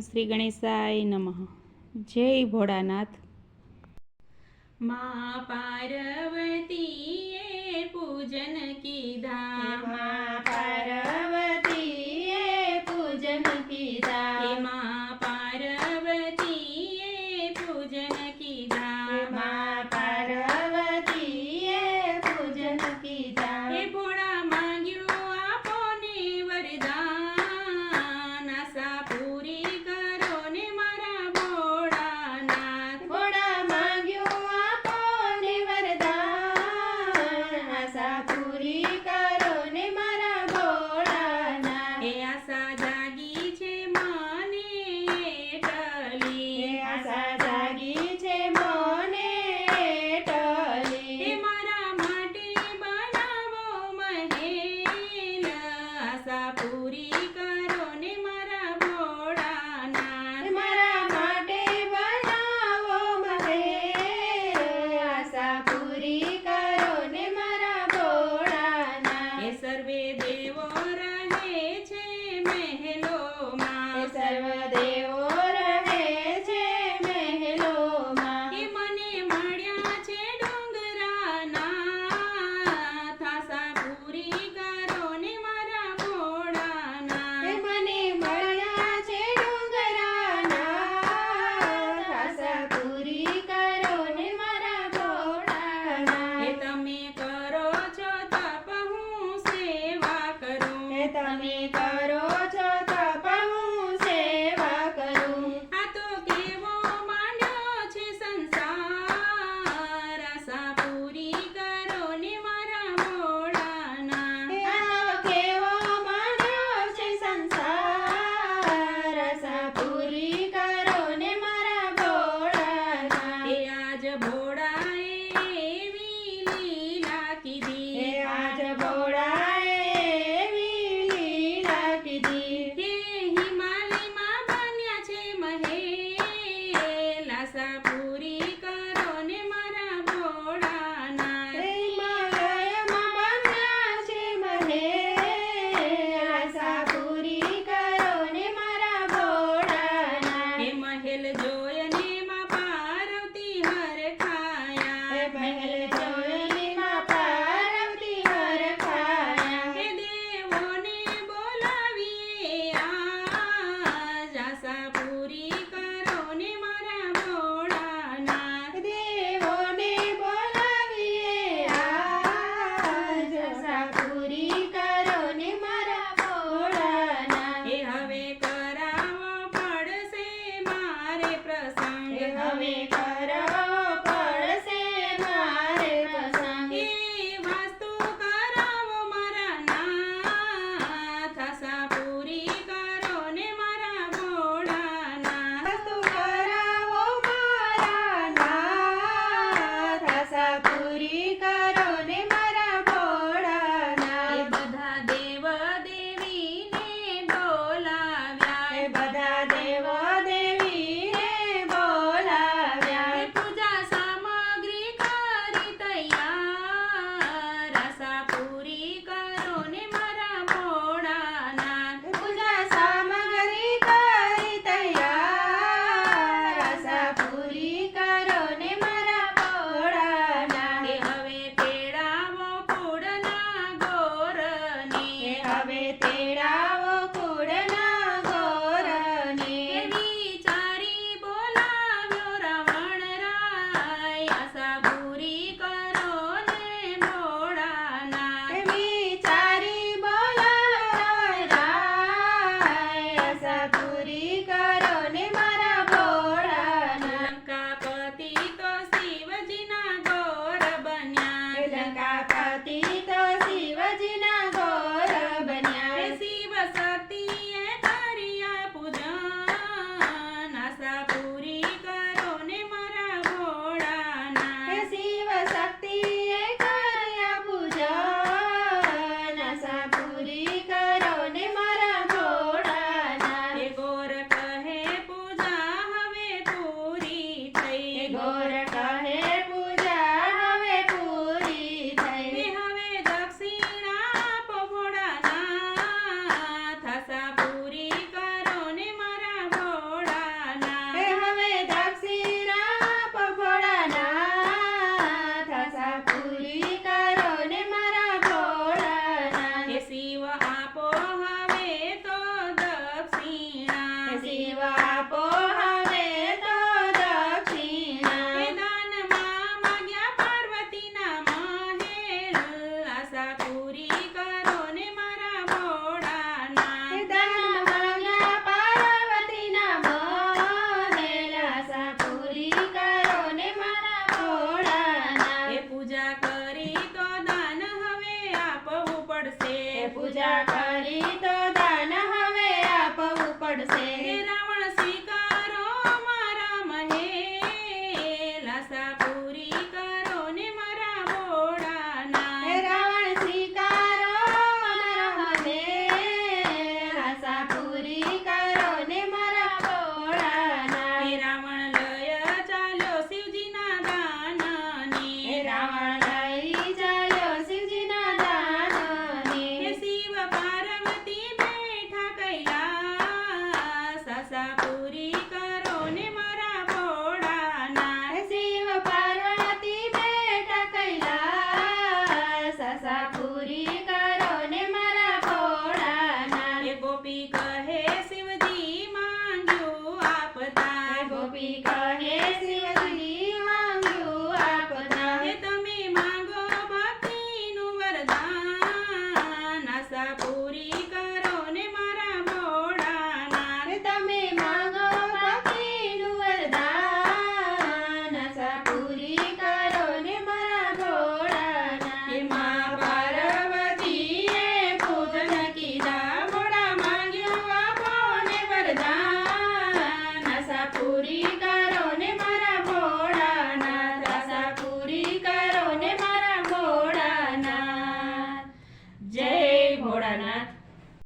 શ્રી ગણેશાય નમઃ. જય ભોળાનાથ. મા પાર્વતીએ પૂજન કીધા. મા પાર્વતીએ પૂજન કીધા. મા પાર્વતીએ પૂજન me. Rica.